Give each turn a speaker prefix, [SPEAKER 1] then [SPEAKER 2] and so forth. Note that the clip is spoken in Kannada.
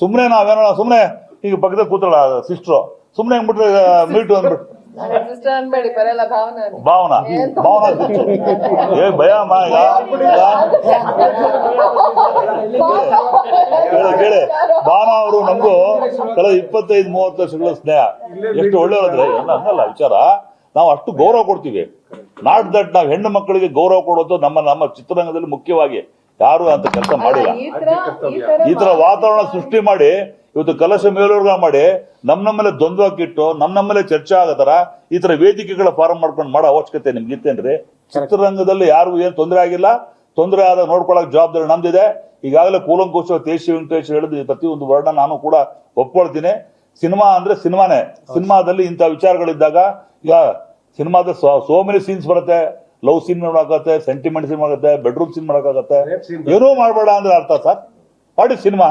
[SPEAKER 1] ಸುಮ್ಮನೆ ನಾವೇನೋ ಸುಮ್ಮನೆ ಈಗ ಪಕ್ಕದಲ್ಲಿ ಕೂತಳ ಸಿಸ್ಟ್ರು ಸುಮ್ಮನೆ ಹೆಂಗ್ಬಿಟ್ರೆ ಮೀಟು ಅಂದ್ಬಿಟ್ಟು
[SPEAKER 2] ಭಾವನ.
[SPEAKER 1] ಭಾವನಾ. ಏ ಭಯ ಕೇಳಿ ಭಾವನಾ ಅವರು ನಮಗೂ ಕಳೆದ ಇಪ್ಪತ್ತೈದು ಮೂವತ್ತು ವರ್ಷಗಳ ಸ್ನೇಹ. ಎಷ್ಟು ಒಳ್ಳೆಯವರಂದ್ರೆ. ಎಲ್ಲ ಹಂಗಲ್ಲ ವಿಚಾರ. ನಾವು ಅಷ್ಟು ಗೌರವ ಕೊಡ್ತೀವಿ. ನಾಟ್ ದಟ್ ನಾವು ಹೆಣ್ಣು ಮಕ್ಕಳಿಗೆ ಗೌರವ ಕೊಡೋದು ನಮ್ಮ ನಮ್ಮ ಚಿತ್ರರಂಗದಲ್ಲಿ ಮುಖ್ಯವಾಗಿ. ಯಾರು ಅಂತ ಕೆಲಸ ಮಾಡಿಲ್ಲ.
[SPEAKER 2] ಈ ತರ
[SPEAKER 1] ವಾತಾವರಣ ಸೃಷ್ಟಿ ಮಾಡಿ ಇವತ್ತು ಕಲಶ ಮೇಲೂರ್ಗ ಮಾಡಿ ನಮ್ ನಮ್ಮಲ್ಲೇ ದ್ವಂದ್ವ ಕಿಟ್ಟು ನಮ್ ನಮ್ಮಲ್ಲೇ ಚರ್ಚೆ ಆಗೋ ತರ ಈ ತರ ವೇದಿಕೆಗಳ ಫಾರಂ ಮಾಡ್ಕೊಂಡು ಮಾಡೋ ಅವಶ್ಯಕತೆ ನಿಮ್ಗೆ ಇತ್ತೇನ್ರಿ ಚಿತ್ರರಂಗದಲ್ಲಿ ಯಾರಿಗೂ ಏನ್ ತೊಂದರೆ ಆಗಿಲ್ಲ. ತೊಂದರೆ ಆದ ನೋಡ್ಕೊಳಕ್ ಜವಾಬ್ದಾರಿ ನಮ್ದಿದೆ. ಈಗಾಗಲೇ ಕೂಲಂಕೋಶ ತೇಜ್ ವೆಂಕಟೇಶ್ ಪ್ರತಿ ಪ್ರತಿಯೊಂದು ವರ್ಣ ನಾನು ಕೂಡ ಒಪ್ಕೊಳ್ತೀನಿ. ಸಿನಿಮಾ ಅಂದ್ರೆ ಸಿನಿಮಾನೇ. ಸಿನಿಮಾದಲ್ಲಿ ಇಂಥ ವಿಚಾರಗಳಿದ್ದಾಗ ಈಗ ಸಿನಿಮಾದ ಸೋ ಮೆನಿ ಸೀನ್ಸ್ ಬರುತ್ತೆ. ಲವ್ ಸೀನ್ ಮಾಡಕ್ಕಾಗತ್ತೆ ಸೆಂಟಿಮೆಂಟ್ ಸೀನ್ ಮಾಡತ್ತೆ ಬೆಡ್ರೂಮ್ ಸೀನ್ ಮಾಡಕ್ಕಾಗತ್ತೆ. ಏನೂ ಮಾಡಬೇಡ ಅಂದ್ರೆ ಅರ್ಥ ಸರ್. ಮಾಡಿ ಸಿನಿಮಾ